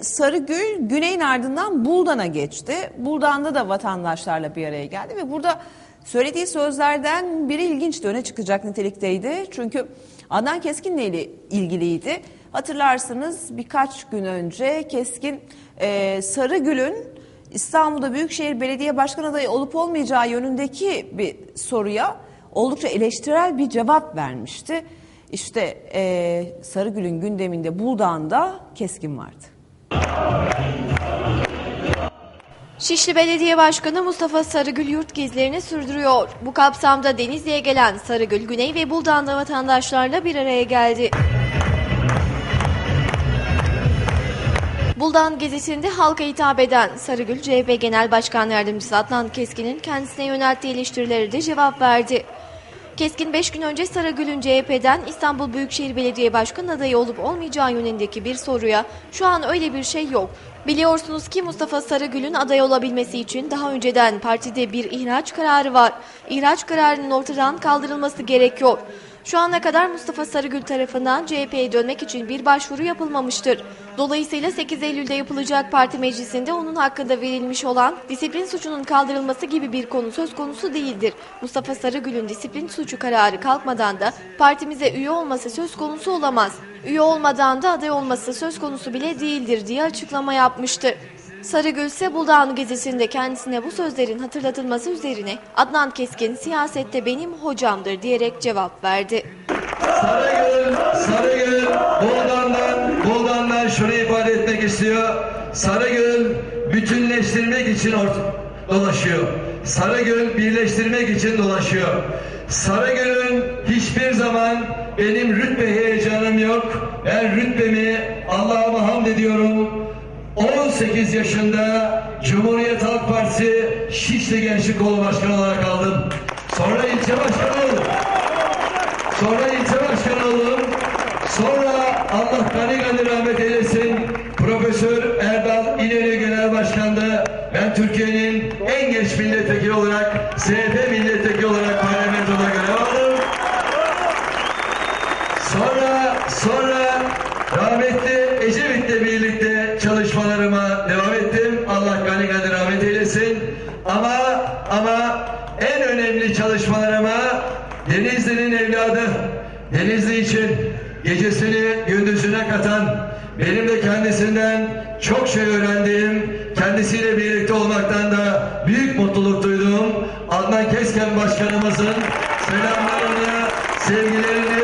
Sarıgül Güney'in ardından Buldan'a geçti. Buldan'da da vatandaşlarla bir araya geldi ve burada söylediği sözlerden biri ilginçti öne çıkacak nitelikteydi. Çünkü Adnan Keskin'le ilgiliydi. Hatırlarsınız birkaç gün önce Keskin e, Sarıgül'ün İstanbul'da Büyükşehir Belediye Başkan adayı olup olmayacağı yönündeki bir soruya oldukça eleştirel bir cevap vermişti. İşte e, Sarıgül'ün gündeminde Buldan'da Keskin vardı. Şişli Belediye Başkanı Mustafa Sarıgül yurt gezilerini sürdürüyor. Bu kapsamda Denizli'ye gelen Sarıgül, Güney ve Buldan'da vatandaşlarla bir araya geldi. Buldan gezisinde halka hitap eden Sarıgül, CHP Genel Başkan Yardımcısı Adnan Keskin'in kendisine yönelttiği eleştirilere de cevap verdi. Keskin 5 gün önce Sarıgül'ün CHP'den İstanbul Büyükşehir Belediye Başkanı adayı olup olmayacağı yönündeki bir soruya şu an öyle bir şey yok. Biliyorsunuz ki Mustafa Sarıgül'ün aday olabilmesi için daha önceden partide bir ihraç kararı var. İhraç kararının ortadan kaldırılması gerekiyor. Şu ana kadar Mustafa Sarıgül tarafından CHP'ye dönmek için bir başvuru yapılmamıştır. Dolayısıyla 8 Eylül'de yapılacak parti meclisinde onun hakkında verilmiş olan disiplin suçunun kaldırılması gibi bir konu söz konusu değildir. Mustafa Sarıgül'ün disiplin suçu kararı kalkmadan da partimize üye olması söz konusu olamaz. Üye olmadan da aday olması söz konusu bile değildir diye açıklama yapmıştı. Sarıgül ise Buldan gezisinde kendisine bu sözlerin hatırlatılması üzerine Adnan Keskin siyasette benim hocamdır diyerek cevap verdi. Sarıgül, Sarıgül Buldan'dan, Buldan'dan şunu ifade etmek istiyor. Sarıgül bütünleştirmek için dolaşıyor. Sarıgül birleştirmek için dolaşıyor. Sarıgül'ün hiçbir zaman benim rütbe heyecanım yok. Ben rütbemi Allah'a hamd ediyorum. 18 yaşında Cumhuriyet Halk Partisi Şişli Gençlik Kolu Başkanı olarak aldım. Sonra ilçe başkanı oldum. Sonra ilçe başkanı oldum. Sonra Allah gani gani rahmet eylesin. Profesör Erdal İnönü Genel Başkan'da ben Türkiye'nin en genç milletvekili olarak CHP milletvekili olarak parlamentoda görev aldım. Sonra sonra rahmetli Ama ama en önemli çalışmalarıma Denizli'nin evladı Denizli için gecesini gündüzüne katan benim de kendisinden çok şey öğrendiğim, kendisiyle birlikte olmaktan da büyük mutluluk duyduğum Adnan Kesken Başkanımızın selamlarını, sevgilerini